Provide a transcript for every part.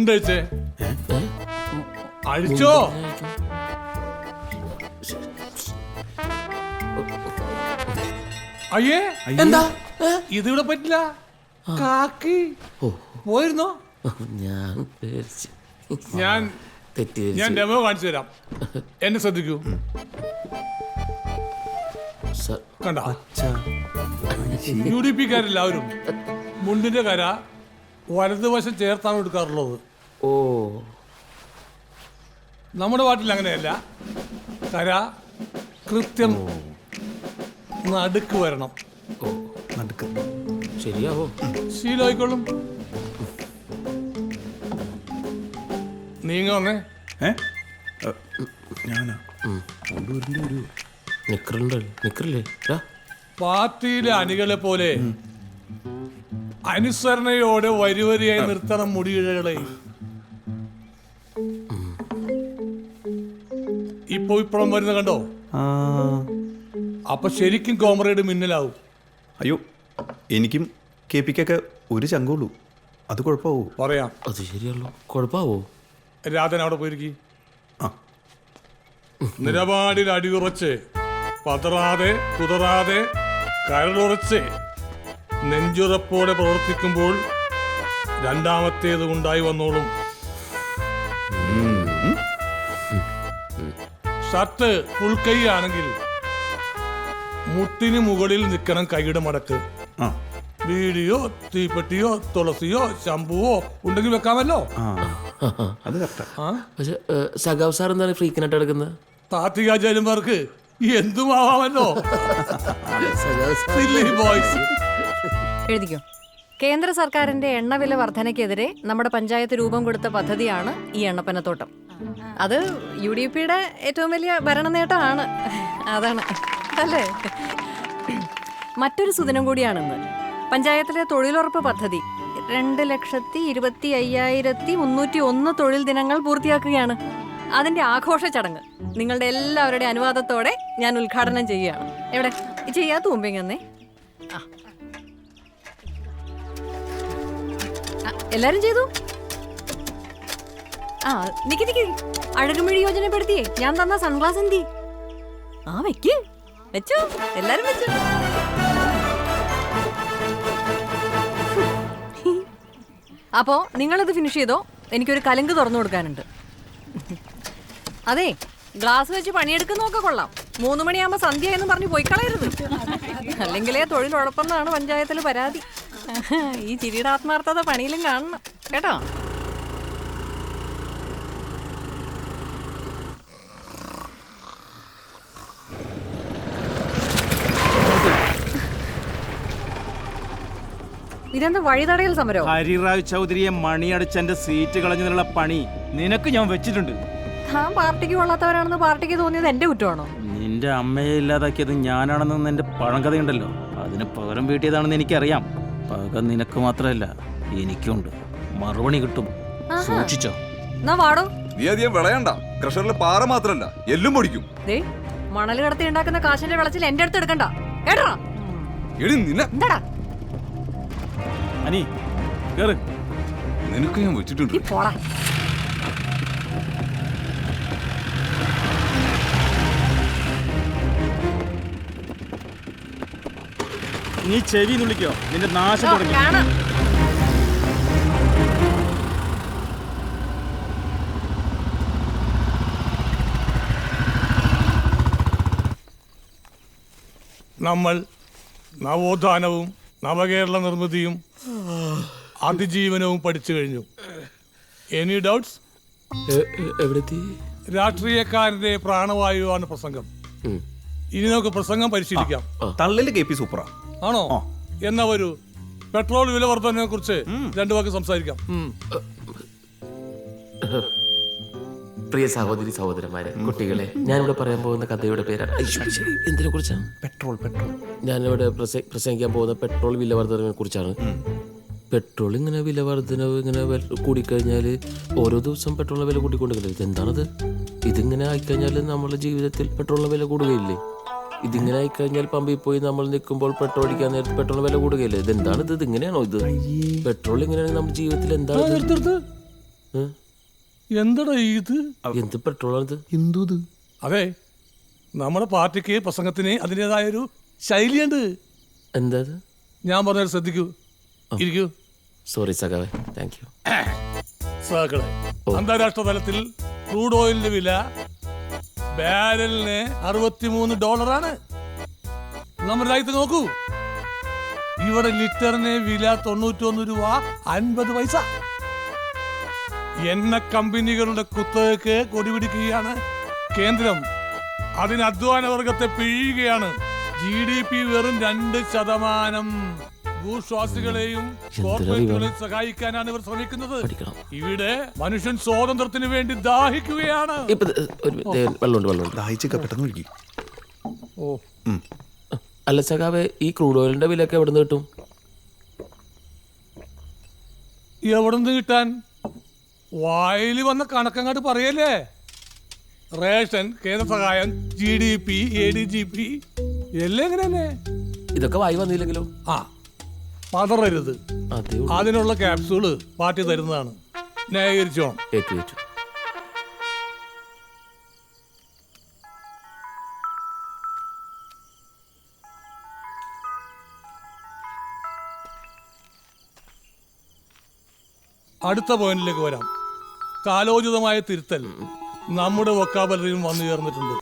മുണ്ടഴിച്ചേ അഴിച്ചോ? അയ്യേ എന്താ? ഇതിവിടെ പറ്റില്ല. കാക്കി. പോയിരുന്നോ? ഞാൻ ഞാൻ. ഞാൻ ഡെമോ കാണിച്ചു തരാം. എന്നെ ശ്രദ്ധിക്കൂ. കണ്ട? യു ഡി പിക്കാരെല്ലാവരും മുണ്ടിന്റെ കര വലതുവശം ചേർത്താണ് എടുക്കാറുള്ളത്. ഓ. നമ്മുടെ നാട്ടിൽ അങ്ങനെയല്ല. കര കൃത്യം നടുക്ക് വരണം. ഓ നടുക്ക്. ശരിയാവോ? ശീലമായിക്കോളും. നീങ്ങ വന്നേ. ഏ? ഞാനാ? നിക്കറില്ലേ? ടാ. പാർട്ടിയിലെ അണികളെ പോലെ അനുസരണയോടെ വരിവരിയായി നിർത്തണം മുടിയിഴകളെ. ഇപ്പൊ ഇപ്പഴും വരുന്ന കണ്ടോ? ആ. അപ്പൊ ശരിക്കും കോമ്രേഡ് മിന്നലാവും. അയ്യോ എനിക്കും കെ പിക്കൊക്കെ ഒരു ചങ്കുള്ളൂ. അത് കുഴപ്പമാവോ? പറയാം. അത് ശരിയല്ലോ കുഴപ്പമാവോ? രാധൻ അവിടെ പോയിരിക്കി. ആ. നിലപാടിൽ അടിയുറച്ച് പതറാതെ കുതറാതെ കരളുറച്ച് നെഞ്ചുറപ്പോടെ പ്രവർത്തിക്കുമ്പോൾ രണ്ടാമത്തേത് ഉണ്ടായി വന്നോളും. ഷർട്ട് ഫുൾ കൈ ആണെങ്കിൽ മുട്ടിന് മുകളിൽ നിൽക്കണം കൈയുടെ മടക്ക്. ആ. ബീഡിയോ തീപ്പെട്ടിയോ തുളസിയോ ശംഭുവോ ഉണ്ടെങ്കിൽ വെക്കാമല്ലോ. ആ. അത് കറക്റ്റാ ആ. പക്ഷെ സഖാവ് സാർ എന്താണ് ഫ്രീക്കിനായിട്ട് എടുക്കുന്നത്? താത്വികാചാര്യന്മാർക്ക് എന്തുമാവാമല്ലോ? ബോയ്സ് എഴുതിക്കോ? കേന്ദ്ര സർക്കാരിന്റെ എണ്ണവില വർധനയ്ക്കെതിരെ നമ്മുടെ പഞ്ചായത്ത് രൂപം കൊടുത്ത പദ്ധതിയാണ് ഈ എണ്ണപ്പനത്തോട്ടം. അത് യു ഡി പിയുടെ ഏറ്റവും വലിയ ഭരണ നേട്ടമാണ് അതാണ്. അല്ലേ? മറ്റൊരു സുദിനം കൂടിയാണെന്ന്. പഞ്ചായത്തിലെ തൊഴിലുറപ്പ് പദ്ധതി രണ്ട് ലക്ഷത്തി ഇരുപത്തി അയ്യായിരത്തി മുന്നൂറ്റി ഒന്ന് തൊഴിൽ ദിനങ്ങൾ പൂർത്തിയാക്കുകയാണ്. അതിന്റെ ആഘോഷ ചടങ്ങ് നിങ്ങളുടെ എല്ലാവരുടെയും അനുവാദത്തോടെ ഞാൻ ഉദ്ഘാടനം ചെയ്യുകയാണ്. എവിടെ? ചെയ്യാത്ത മുമ്പെങ്ങന്നേ ആ. എല്ലാരും ചെയ്തു? ആ നിക്ക് നിക്ക്. അഴകുമിഴി യോജനപ്പെടുത്തിയേ. ഞാൻ തന്ന സൺഗ്ലാസ് എന്തി? ആ വെക്ക്. വെച്ചു. എല്ലാരും വെച്ചു. അപ്പോ നിങ്ങളിത് ഫിനിഷ് ചെയ്തോ? എനിക്കൊരു കലങ്ക് തുറന്നു കൊടുക്കാനുണ്ട്. അതെ ഗ്ലാസ് വെച്ച് പണിയെടുക്കുന്നൊക്കെ കൊള്ളാം. മൂന്ന് മണിയാകുമ്പോ സന്ധ്യ എന്ന് പറഞ്ഞ് പോയി കളയരുത് അല്ലെങ്കിലേ തൊഴിലുറപ്പെന്നാണ് പഞ്ചായത്തിൽ പരാതി. ഈ ചിരിയുടെ ആത്മാർത്ഥത പണിയിലും കാണണം. കേട്ടോ? ഇതെന്താ വഴിതടയൽ സമരം? ഹരിറാവ് ചൗധരിയെ മണിയടിച്ചെന്റെ സീറ്റ് കളഞ്ഞതിനുള്ള പണി നിനക്ക് ഞാൻ വെച്ചിട്ടുണ്ട്. താൻ പാർട്ടിക്ക് കൊള്ളാത്തവരാണെന്ന് പാർട്ടിക്ക് തോന്നിയത് എന്റെ കുറ്റമാണോ? നിന്റെ അമ്മയെ ഇല്ലാതാക്കിയത് ഞാനാണെന്ന് എന്റെ പഴങ്കഥയുണ്ടല്ലോ. അതിന് പകരം വീട്ടിയതാണെന്ന് എനിക്കറിയാം. പക നിനക്ക് മാത്രമല്ല എനിക്കുണ്ട്. മറുപണി കിട്ടും. സൂക്ഷിച്ചോ. എന്നാ വാടോ. നീ അധികം വിളയണ്ട. ക്രഷറിൽ പാറ മാത്രല്ല എല്ലും പൊടിക്കും. ദേ മണൽ കടത്തി ഉണ്ടാക്കുന്ന കാശിന്റെ വിളച്ചിൽ എന്റെ അടുത്ത് എടുക്കണ്ട. കേട്ടോ എടി നിന്നെ എന്താടാ? അനി കേറ്. നിനക്ക് ഞാൻ വെച്ചിട്ടുണ്ട്. നീ പോടാ. നീ ചെവി നുള്ളിക്കോ. നിന്റെ നാശം തുടങ്ങി. നമ്മൾ നവോത്ഥാനവും നവകേരള നിർമ്മിതിയും അതിജീവനവും പഠിച്ചു കഴിഞ്ഞു. എനി ഡൗട്ട്സ് രാഷ്ട്രീയക്കാരന്റെ പ്രാണവായു ആണ് രാഷ്ട്രീയക്കാരന്റെ പ്രാണവായുവാണ് പ്രസംഗം. ഇനി നമുക്ക് പ്രസംഗം പരിശീലിക്കാം. തള്ളിൽ കെ പി സൂപ്പറാ. ആണോ? എന്നാ വരൂ. പെട്രോൾ വില വർധനയെ കുറിച്ച് രണ്ടു വാക്ക് സംസാരിക്കാം. പ്രിയ സഹോദരി സഹോദരന്മാരെ കുട്ടികളെ ഞാനിവിടെ പറയാൻ പോകുന്ന കഥയുടെ പേരാണ്. എന്തിനെ കുറിച്ചാണ് പെട്രോൾ പെട്രോൾ. ഞാനിവിടെ പ്രസ- പ്രസംഗിക്കാൻ പോകുന്ന പെട്രോൾ വില വർധനവിനെ കുറിച്ചാണ്. പെട്രോൾ ഇങ്ങനെ വില വർധനവ് ഇങ്ങനെ കൂടിക്കഴിഞ്ഞാൽ ഓരോ ദിവസം പെട്രോളിന്റെ വില കൂട്ടിക്കൊണ്ടിരിക്കുന്നത് ഇതെന്താണത്? ഇതിങ്ങനെ ആയിക്കഴിഞ്ഞാൽ നമ്മുടെ ജീവിതത്തിൽ പെട്രോളിന്റെ വില കൂടുകയില്ലേ? ഇതിങ്ങനെ ആയിക്കഴിഞ്ഞാൽ പമ്പിൽ പോയി നമ്മൾ നിൽക്കുമ്പോൾ പെട്രോൾ അടിക്കാൻ നേരത്തെ പെട്രോൾ വില കൂടുകയല്ലേ? ഇതെന്താണ് ഇത്? ഇങ്ങനെയാണോ ഇത്? പെട്രോൾ ഇങ്ങനെയാണെങ്കിൽ നമ്മുടെ ജീവിതത്തിൽ എന്താണ്? എന്തടാ ഇത്? എന്ത് പെട്രോളാണിത് എന്തോ ഇത്? അതെ നമ്മുടെ പാർട്ടിക്ക് പ്രസംഗത്തിന് അതിന്റെതായൊരു ശൈലിയുണ്ട്. എന്താ ഇത്? ഞാൻ പറഞ്ഞത് ശ്രദ്ധിക്കൂ. ഇരിക്കൂ. സോറി സഖാവേ. താങ്ക് യു സഖാക്കളെ അന്താരാഷ്ട്ര തലത്തിൽ ക്രൂഡ് ഓയിലിന്റെ വില ബാരലിന് അറുപത്തിമൂന്ന് ഡോളറാണ്. നമ്മുടെ രാജ്യത്ത് നോക്കൂ. ഇവിടെ ലിറ്ററിന് വില തൊണ്ണൂറ്റൊന്ന് രൂപ അൻപത് പൈസ. എണ്ണ കമ്പനികളുടെ കുത്തകക്ക് കൊടിപിടിക്കുകയാണ് കേന്ദ്രം അതിന് അധ്വാന വർഗത്തെ പിഴിയുകയാണ്. ജി ഡി പി വെറും രണ്ട് ശതമാനം. ഭൂശ്വാസികളെയും കോർപ്പറേറ്റുകളെയും സഹായിക്കാനാണ് ഇവർ ശ്രമിക്കുന്നത്. ഇവിടെ മനുഷ്യൻ സ്വാതന്ത്ര്യത്തിന് വേണ്ടി ദാഹിക്കുകയാണ്. ദാഹിച്ചൊക്കെ പെട്ടെന്ന് ഓ. അല്ല സഖാവേ ഈ ക്രൂഡ് ഓയിലിന്റെ വിലയൊക്കെ എവിടെ നിന്ന് കിട്ടും? എവിടെ നിന്ന് കിട്ടാൻ? വായിൽ വന്ന കണക്കങ്ങാട്ട് പറയല്ലേ? റേഷൻ കേന്ദ്ര സഹായം G D P A D G P എല്ലാം ഇങ്ങനെ ഇതൊക്കെ വായി വന്നില്ലെങ്കിലോ? ആ. പതറരുത്. അതെ അതിനുള്ള ക്യാപ്സൂൾ പാർട്ടി തരുന്നതാണ്. ന്യായീകരിച്ചോണം ഏറ്റു ഏറ്റു അടുത്ത പോയിന്റിലേക്ക് വരാം. കാലോചിതമായ തിരുത്തൽ നമ്മുടെ വൊക്കാബലറിയും വന്നു ചേർന്നിട്ടുണ്ട്.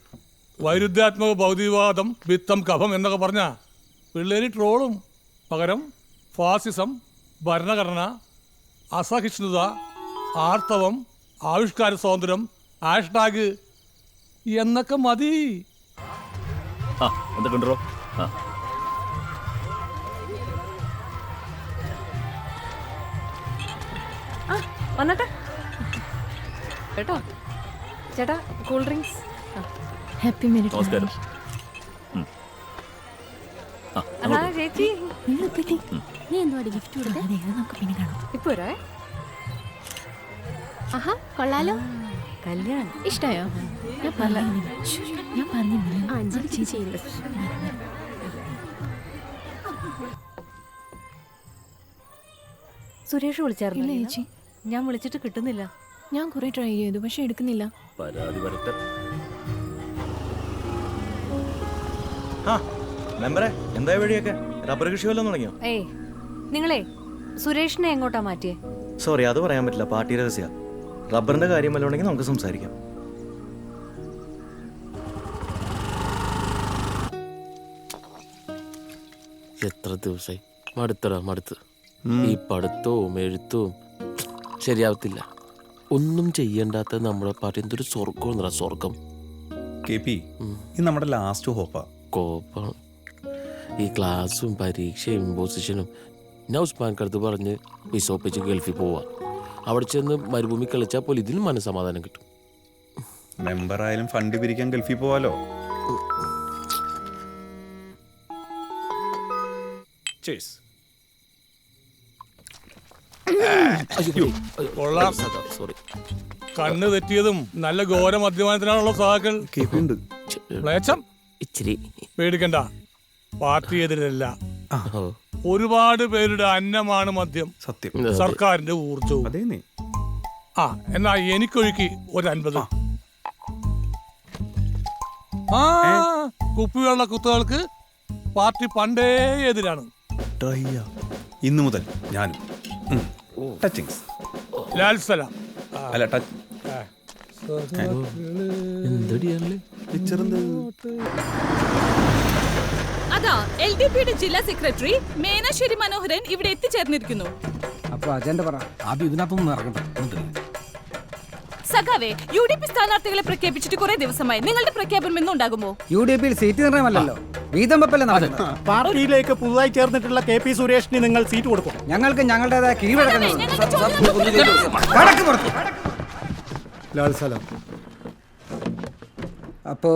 വൈരുദ്ധ്യാത്മക ഭൗതികവാദം വിത്തം കഫം എന്നൊക്കെ പറഞ്ഞ പിള്ളേര് ട്രോളും പകരം ഫാസിസം ഭരണഘടന അസഹിഷ്ണുത ആർത്തവം ആവിഷ്കാര സ്വാതന്ത്ര്യം ഹാഷ്ടാഗ് എന്നൊക്കെ മതി. എന്തൊക്കെയുണ്ടോ വന്നട്ടെ. കേട്ടോ? ചേട്ടാ കൂൾ ഡ്രിങ്ക്സ് ഹാപ്പി മിനിറ്റ് നമസ്കാരം. ചേച്ചി. നീ എന്തുവാടി ഗിഫ്റ്റ് കൊടുത്തേ. നമുക്ക് പിന്നെ കാണാം. ഇപ്പൊ വരേ ആഹാ കൊള്ളാലോ. കല്യാണം. ഇഷ്ടായോ? ഞാൻ പറഞ്ഞില്ല ഞാൻ പറഞ്ഞില്ല? അഞ്ജലി ചേച്ചി സുരേഷ് വിളിച്ചായിരുന്നു ചേച്ചി. ഞാൻ വിളിച്ചിട്ട് കിട്ടുന്നില്ല. ഞാൻ കുറെ ട്രൈ ചെയ്തു പക്ഷെ എടുക്കുന്നില്ല. പരാതി വരട്ടെ. മെമ്പറെ എന്തായി വഴിയൊക്കെ? റബ്ബർ കൃഷി വല്ലതും തുടങ്ങിയോ? ഏയ് നിങ്ങളെ സുരേഷിനെ എങ്ങോട്ടാ മാറ്റിയേ? സോറി അത് പറയാൻ പറ്റില്ല. പാർട്ടി രഹസ്യ. റബ്ബറിന്റെ കാര്യം വല്ല ഉണ്ടെങ്കിൽ നമുക്ക് സംസാരിക്കാം. എത്ര ദിവസമായി മടുത്തടാ മടുത്ത്. ഈ പഠിത്തവും എഴുത്തവും ശരിയാവത്തില്ല. ഒന്നും ചെയ്യണ്ടാത്ത നമ്മുടെ പാർട്ടി എന്തൊരു സ്വർഗം സ്വർഗം കെ പി ഇത് നമ്മുടെ ലാസ്റ്റ് ഹോപ്പാ കോപ്പാണ് ഈ ക്ലാസ്സും പരീക്ഷയും ഇമ്പോസിഷനും ഞാൻ ഉസ്മാൻ കടുത്ത് പറഞ്ഞ് വിസോപ്പിച്ച് ഗൾഫിൽ പോവാ. അവിടെ ചെന്ന് മരുഭൂമി കളിച്ചാൽ പോലും ഇതിലും മനസ്സമാധാനം കിട്ടും. മെമ്പർ ആയാലും ഫണ്ട് പിരിക്കാൻ ഗൾഫിൽ പോവാലോ? കൊള്ളാം. സോറി കണ്ണ് തെറ്റിയതും നല്ല ഘോര മദ്യപാനത്തിനാണുള്ള സഹാക്കൾ ഇച്ചിരി. പേടിക്കണ്ട. പാർട്ടി എതിരല്ല ഒരുപാട് പേരുടെ അന്നമാണ് മദ്യം. സത്യം. സർക്കാരിന്റെ ഊർജവും അതേ നീ. ആ എന്നാ എനിക്കൊഴുക്കി ഒരു അൻപത് ആ കുപ്പിവെള്ള കുത്തുകൾക്ക് പാർട്ടി പണ്ടേ എതിരാണ്. ഇന്നു മുതൽ ഞാനും. ടച്ചിങ്സ്. ലാൽസലാം. അല്ല ടച്ച്. എന്തടിയാണല്ലേ പിക്ചർ അതാ എൽ ഡി പിയുടെ ജില്ലാ സെക്രട്ടറി മേനാശ്വരി മനോഹരൻ ഇവിടെ എത്തിച്ചേർന്നിരിക്കുന്നു. അപ്പൊ അജണ്ട പറ. ആദ്യം ഇതിനകത്തൊന്നും ഇറങ്ങട്ടെ സഖാവേ യു ഡി പി സ്ഥാനാർത്ഥികളെ പ്രഖ്യാപിച്ചിട്ട് കുറെ ദിവസമായി. നിങ്ങളുടെ പ്രഖ്യാപനം എന്നുണ്ടാകുമോ യു ഡി പിയിൽ സീറ്റ് നിർണയമല്ലല്ലോ. വീതം വെപ്പല്ലേ നടക്കുന്നത്? പാർട്ടിയിലേക്ക് പുതുതായി ചേർന്നിട്ടുള്ള കെ പി സുരേഷിന് നിങ്ങൾ സീറ്റ് കൊടുക്കും. ഞങ്ങൾക്ക് ഞങ്ങളുടേതായ ലാൽസലം അപ്പോ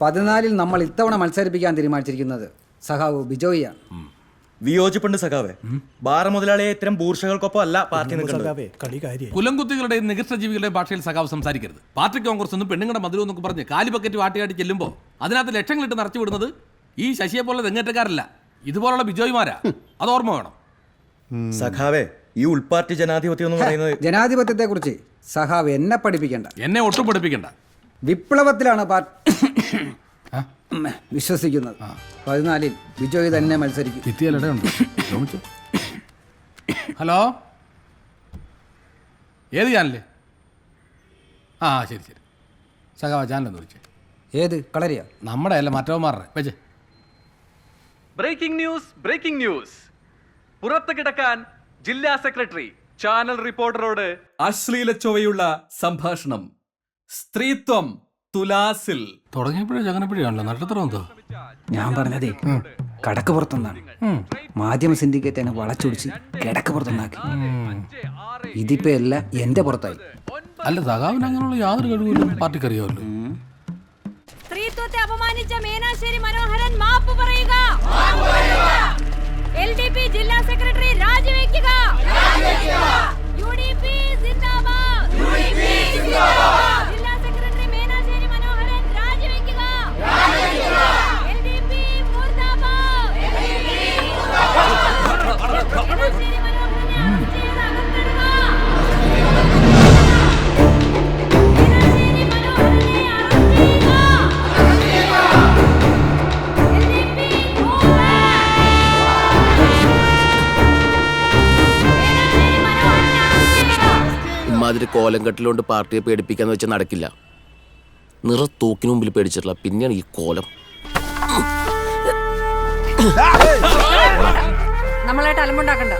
പതിനാലിൽ നമ്മൾ ഇത്തവണ മത്സരിപ്പിക്കാൻ തീരുമാനിച്ചിരിക്കുന്നത് സഹാവ് ബിജോയിയാണ് വിയോജിപ്പുണ്ട് സഖാവേ. ബാറ മുതലാളിയെ ഇത്തരം ബൂർഷകൾക്കൊപ്പം അല്ല പാർട്ടി നിൽക്കുന്നത്. നികൃഷ്ട ജീവികളുടെ ഭാഷയിൽ സഖാവ് സംസാരിക്കരുത്. പാർട്ടി കോൺഗ്രസ് ഒന്നും പെണ്ണുങ്ങളുടെ മധുരം എന്നൊക്കെ പറഞ്ഞ് കാലി ബക്കറ്റ് വാട്ടിയാടി ചെല്ലുമ്പോൾ അതിനകത്ത് ലക്ഷങ്ങളിട്ട് നിറച്ചു വിടുന്നത് ഈ ശശിയെ പോലെ തെങ്ങേറ്റക്കാരല്ല. ഇതുപോലുള്ള ബിജോയിമാരാ. അത് ഓർമ്മ വേണം. സഖാവേ ഈ ഉൾപാർട്ടി ജനാധിപത്യം എന്ന് പറയുന്നത് ജനാധിപത്യത്തെ കുറിച്ച് സഖാവ് എന്നെ പഠിപ്പിക്കണ്ട. എന്നെ ഒട്ടും പഠിപ്പിക്കണ്ട. വിപ്ലവത്തിലാണ് പാർട്ടി വിശ്വസിക്കുന്നത്. പതിനാലിൽ ബിജോയ് തന്നെ മത്സരിക്കും? ഹലോ? ഏത് ചാനൽ ആ ശരി ശരി. സഖാവ ചാനലെന്ന് വിളിച്ചേ. ഏത്? കളരിയ? നമ്മുടെ അല്ല മറ്റവന്മാരുടെ. വെച്ചേ. ബ്രേക്കിംഗ് ന്യൂസ് ബ്രേക്കിംഗ് ന്യൂസ് പുറത്ത് കിടക്കാൻ ജില്ലാ സെക്രട്ടറി ചാനൽ റിപ്പോർട്ടറോട് അശ്ലീല ചൊവ്വയുള്ള സംഭാഷണം. സ്ത്രീത്വം തുലാസിൽ. തുടങ്ങിയപ്പോഴേ ചങ്ങനപ്പഴിയാണല്ലോ. നക്ഷത്രം എന്തോ ഞാൻ പറഞ്ഞതേ കടക്ക് പുറത്തുനിന്നാണ്. മാധ്യമ സിൻഡിക്കേറ്റ് എന്നെ വളച്ചൊടിച്ച് കിടക്ക് പുറത്തുനിന്നാക്കി. ഇതിപ്പോ എല്ലാം എന്റെ പുറത്തായി. അല്ല സഖാവിന് അങ്ങനെയുള്ള യാതൊരു കഴിവില്ല പാർട്ടിക്ക് അറിയാമല്ലോ. സ്ത്രീത്വത്തെ അപമാനിച്ച മീനാശ്ശേരി മനോഹരൻ മാപ്പ് പറയുക. എൽ ഡി പി ജില്ലാ സെക്രട്ടറി രാജിവെക്കുക. ഇമാതിരി കോലം കെട്ടിലുകൊണ്ട് പാർട്ടിയെ പേടിപ്പിക്കാന്ന് വെച്ചാൽ നടക്കില്ല. നിറ തൂക്കിന് മുമ്പിൽ പേടിച്ചിട്ടില്ല പിന്നെയാണ് ഈ കോലം. നമ്മളായിട്ട് അലമ്പുണ്ടാക്കണ്ട!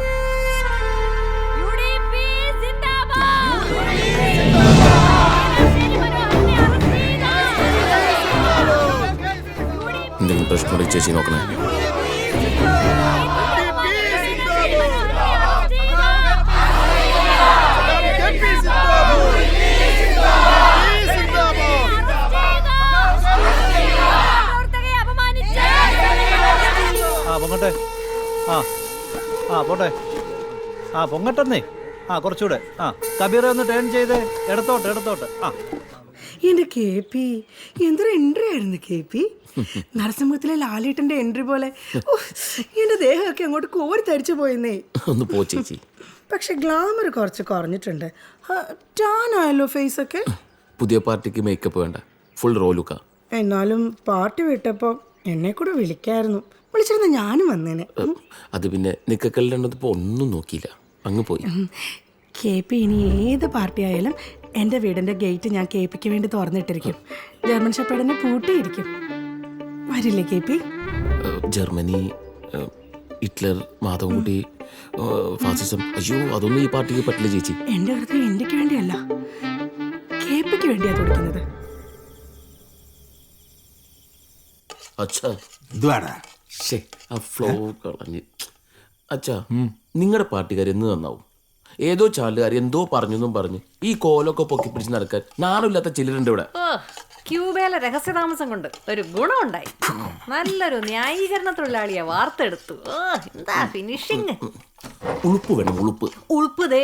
എന്തെങ്കിലും പ്രശ്നമുണ്ടെങ്കിൽ ചേച്ചി നോക്കണേ? ആ പൊങ്ങട്ടെന്നേ. ആ കുറച്ചുകൂടെ. ആ കബീർ ഒന്ന് ടേൺ ചെയ്തേ. ഇടത്തോട്ട് ഇടത്തോട്ട് ആ. എന്റെ കെ പി എന്തൊരു എൻട്രി ആയിരുന്നു കെ പി? നരസിംഹത്തിലെ ലാലേട്ടന്റെ എൻട്രി പോലെ. എന്റെ ദേഹമൊക്കെ അങ്ങോട്ട് കോരി തരിച്ചു പോയെന്നേ. ഒന്ന് പോ ചേച്ചി. പക്ഷെ ഗ്ലാമർ കുറച്ച് കുറഞ്ഞിട്ടുണ്ട്. ടാൻ ആയല്ലോ ഫേസ് ഒക്കെ? പുതിയ പാർട്ടിക്ക് മേക്കപ്പ് വേണ്ട. ഫുൾ റോലുക്ക എന്നാലും പാർട്ടി വിട്ടപ്പോ എന്നെ കൂടെ വിളിക്കായിരുന്നു. വിളിച്ചിരുന്ന ഞാനും വന്നേനെ. അത് പിന്നെ നിക്കക്കല്ലിടപ്പോ ഒന്നും നോക്കിയില്ല. അങ്ങ് പോയി. കെ പി ഇനി ഏത് പാർട്ടി ആയാലും എന്റെ വീടിന്റെ ഗേറ്റ് ഞാൻ കെ പിക്ക് വേണ്ടി തുറന്നിട്ടിരിക്കും. ജർമ്മൻ ഷെപ്പേഡിനെ പൂട്ടിയിരിക്കും. വരില്ലേ K P? Germany Hitler Madhavankutty ഫാസിസം. അയ്യോ അതൊന്നും ഈ പാർട്ടിക്ക് പറ്റില്ല ചേച്ചി. എന്റെ ഹൃദയം എന്റെക്ക് വേണ്ടിയല്ല. കെ പിക്ക് വേണ്ടിയാ തുടിക്കുന്നത്. അച്ഛാ. ശ്ശേ, ആ ഫ്ലോ കളഞ്ഞ്. അച്ഛാ. നിങ്ങളുടെ പാർട്ടിക്കാർ എന്ന് നന്നാവും? ഏതോ ചാലുകാർ എന്തോ പറഞ്ഞു എന്നും പറഞ്ഞ് ഈ കോലൊക്കെ പൊക്കി പിടിച്ച് നടക്കാൻ നാണില്ലാത്ത ചിലരുണ്ട് ഇവിടെ. ഓ, ക്യൂബയിലെ രഹസ്യതാമസം കൊണ്ട് ഒരു ഗുണമുണ്ടായി. നല്ലൊരു ന്യായീകരണ തൊഴിലാളിയെ വാർത്തെടുത്തു. ഓ, എന്താ ഫിനിഷിങ് ഉളുപ്പ് വേണം ഉളുപ്പ്. ഉളുപ്പ് ദേ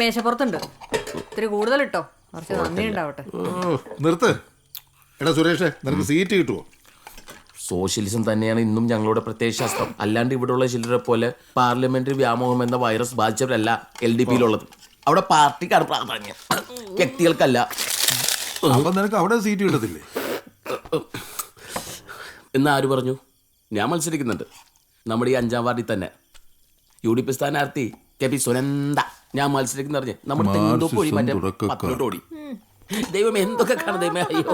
മേശപ്പുറത്തുണ്ട്. ഇത്തിരി കൂടുതൽ ഇട്ടോ കുറച്ച് നന്ദി ഉണ്ടാവട്ടെ നിർത്ത്. എടാ സുരേഷേ നിനക്ക് സീറ്റ് കിട്ടുമോ സോഷ്യലിസം തന്നെയാണ് ഇന്നും ഞങ്ങളുടെ പ്രത്യയശാസ്ത്രം അല്ലാണ്ട് ഇവിടെയുള്ള ചിലരെ പോലെ പാർലമെന്ററി വ്യാമോഹം എന്ന വൈറസ് ബാധിച്ചവരല്ല എൽ ഡി പിയിലുള്ളത്. അവിടെ പാർട്ടിക്കാണ് പ്രാധാന്യം. വ്യക്തികൾക്കല്ല. അപ്പൊ നിനക്ക് അവിടെ സീറ്റ് കിട്ടത്തില്ലേ? എന്ന് ആര് പറഞ്ഞു? ഞാൻ മത്സരിക്കുന്നുണ്ട്. നമ്മുടെ ഈ അഞ്ചാം വാർഡിൽ തന്നെ. യു ഡി പി സ്ഥാനാർത്ഥി കെ പി സുനന്ദ. ഞാൻ മത്സരിക്കുന്ന പറഞ്ഞ് നമ്മുടെ മറ്റേ. ഓടി. ദൈവം എന്തൊക്കെ കാണും? ദൈവമേ അയ്യോ.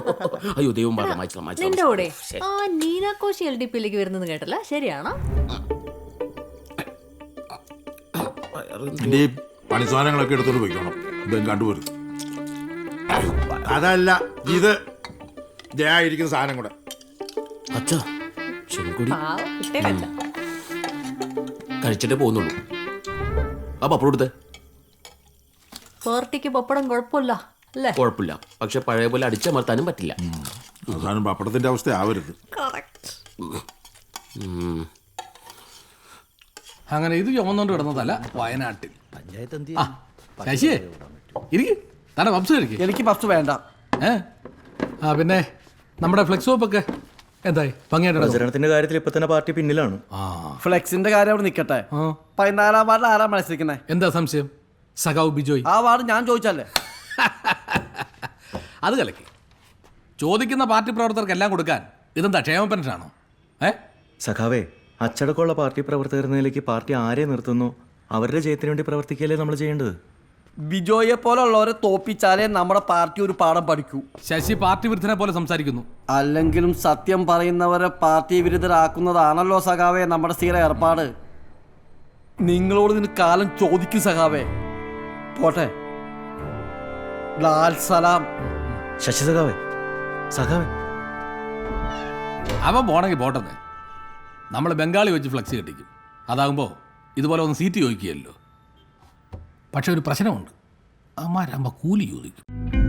അയ്യോ ദൈവം പറഞ്ഞു മായ്ച്ചോ നിന്റെ കൂടെ മായ്ച്ചോ ആ നീനാക്കോശി എൽ ഡി പിയിലേക്ക് വരുന്നത് കേട്ടല്ല. ശരിയാണോ? എന്റെ ഈ പണി സാധനങ്ങളൊക്കെ എടുത്തോണ്ട് പോയിക്കണം. ഇതും കണ്ടുപോരുത് അതല്ല ഇത് ജയായിരിക്കുന്ന സാധനം കൂടെ. അച്ഛാ ചെങ്കുടി. പാവം, ഇട്ടേക്കല്ല. കഴിച്ചിട്ടേ പോകുന്നുള്ളൂ. ആ പപ്പടം എടുത്തേ. പാർട്ടിക്ക് പപ്പടം കുഴപ്പമില്ല. കുഴപ്പമില്ല. പക്ഷെ പഴയ പോലെ അടിച്ചമർത്താനും പറ്റില്ല. അവസാനം പപ്പടത്തിന്റെ അവസ്ഥ ആവരുത്. അങ്ങനെ ഇത് ചുമന്നുകൊണ്ട് കിടന്നതല്ല വയനാട്ടിൽ. പഞ്ചായത്ത് ശശിയേ? ഇരിക്കും. തന്നെ പബ്സ് എനിക്ക് പഫ് വേണ്ട. ഏ? ആ പിന്നെ നമ്മുടെ ഫ്ലെക്സ് ഒക്കെ എന്തായി? ഭംഗിയായിട്ട് പ്രചരണത്തിന്റെ കാര്യത്തിൽ ഇപ്പൊ തന്നെ പാർട്ടി പിന്നിലാണ്. ഫ്ലെക്സിന്റെ കാര്യം അവിടെ നിൽക്കട്ടെ പതിനാലാം വാർഡിൽ ആരാ മത്സരിക്കുന്നത് എന്താ സംശയം? സഖാവ് ബിജോയ്. ആ വാർഡ് ഞാൻ ചോദിച്ചല്ലേ അത് കലക്കി. ചോദിക്കുന്ന പാർട്ടി പ്രവർത്തകർക്കെല്ലാം കൊടുക്കാൻ ഇതെന്താ ക്ഷേമ പെൻഷനാണോ? ഏ? സഖാവേ അച്ചടക്കമുള്ള പാർട്ടി പ്രവർത്തകർ നിലയ്ക്ക് പാർട്ടി ആരെ നിർത്തുന്നു? അവരുടെ ജയത്തിന് വേണ്ടി പ്രവർത്തിക്കുകയല്ലേ നമ്മൾ ചെയ്യേണ്ടത്? ബിജോയെ പോലുള്ളവരെ തോപ്പിച്ചാലേ നമ്മുടെ പാർട്ടി ഒരു പാഠം പഠിക്കൂ. ശശി പാർട്ടി വിരുദ്ധനെ പോലെ സംസാരിക്കുന്നു. അല്ലെങ്കിലും സത്യം പറയുന്നവരെ പാർട്ടി വിരുദ്ധരാക്കുന്നതാണല്ലോ സഖാവേ നമ്മുടെ സ്ഥിര ഏർപ്പാട്. നിങ്ങളോട് ഇതിന് കാലം ചോദിക്കും സഖാവേ. പോട്ടെ. ലാൽ സലാം. ശശി സഖാവേ. സഖാവേ അവൻ പോണെങ്കിൽ പോട്ടെന്ന്. നമ്മൾ ബംഗാളി വെച്ച് ഫ്ലക്സ് കെട്ടിക്കും. അതാകുമ്പോൾ ഇതുപോലെ ഒന്ന് സീറ്റ് ചോദിക്കുകയല്ലോ. പക്ഷെ ഒരു പ്രശ്നമുണ്ട്. അമ്മാരാകുമ്പോൾ കൂലി ചോദിക്കും.